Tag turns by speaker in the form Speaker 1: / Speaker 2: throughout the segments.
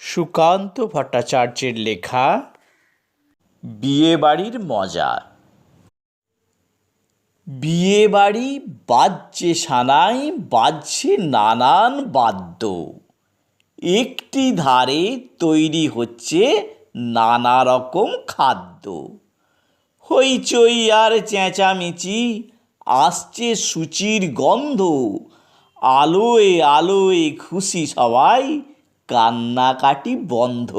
Speaker 1: সুকান্ত ভট্টাচার্যের লেখা বিয়েবাড়ির মজা। বিয়েবাড়ি বাজছে সানাই বাজছে নানান বাদ্য। একটি ধারে তৈরি হচ্ছে নানা রকম খাদ্য। হইচই আর চেঁচামেচি আসছে সুচির গন্ধ। আলোয় আলোয় খুশি সবাই কান্নাকাটি বন্ধ।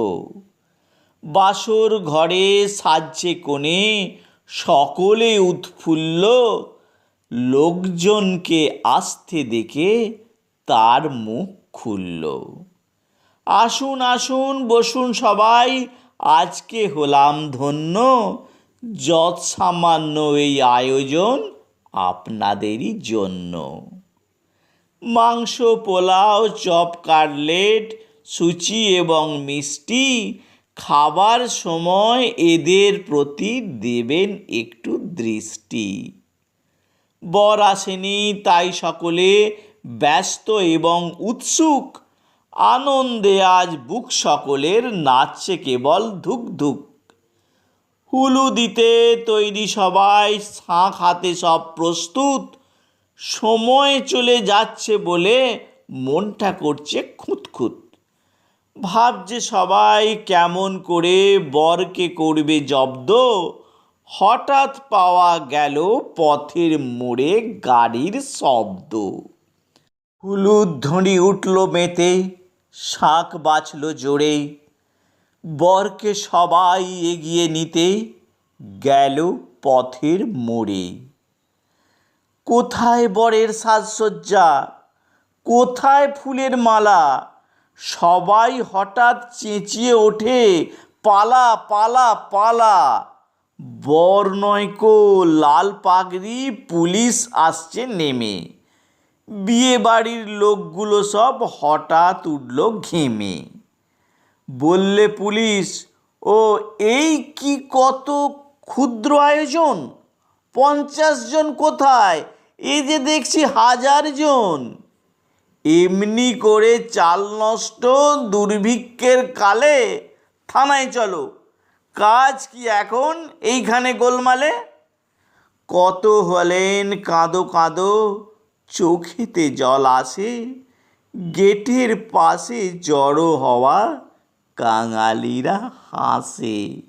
Speaker 1: বাসর ঘরে সাজছে কোণে সকলে উৎফুল্ল। লোকজনকে আসতে দেখে তার মুখ খুলল। আসুন আসুন, বসুন সবাই, আজকে হলাম ধন্য। যৎ সামান্য এই আয়োজন আপনাদেরই জন্য। মাংস, পোলাও, চপ, কাটলেট সুচি এবং মিষ্টি খাবার সময় এদের প্রতি দেবেন একটু দৃষ্টি। বর আসেনি, তাই সকলে ব্যস্ত এবং উৎসুক। আনন্দে আজ বুক সকলের নাচছে কেবল ধুক ধুক হুলু দিতে তৈরি সবাই শাঁখ হাতে সব প্রস্তুত। সময় চলে যাচ্ছে বলে মনটা করছে খুঁতখুত। ভাবছে সবাই কেমন করে বরকে করবে জব্দ। হঠাৎ পাওয়া গেল পথের মোড়ে গাড়ির শব্দ। ধরি উঠল মেতে শাঁখ বাছল জোরে। বরকে সবাই এগিয়ে নিতে গেল পথের মোড়ে। কোথায় বরের সাজসজ্জা? কোথায় ফুলের মালা? সবাই হঠাৎ চেঁচিয়ে ওঠে, পালা পালা পালা। বর নয়কো লাল পাগড়ি পুলিশ আসছে নেমে। বিয়ে বাড়ির লোকগুলো সব হঠাৎ উঠল ঘেমে। বললে পুলিশ, ও, এই কি কত ক্ষুদ্র আয়োজন? পঞ্চাশ জন কোথায়? এই যে দেখছি হাজার জন। এমনি করে চাল নষ্ট দুর্ভিক্ষের কালে? থানায় চলো। কাজ কি এখন এইখানে গোলমালে? কত হলেন কাঁদো কাঁদো, চোখেতে জল আসে, গেটের পাশে জড়ো হওয়া কাঙালিরা হাসে।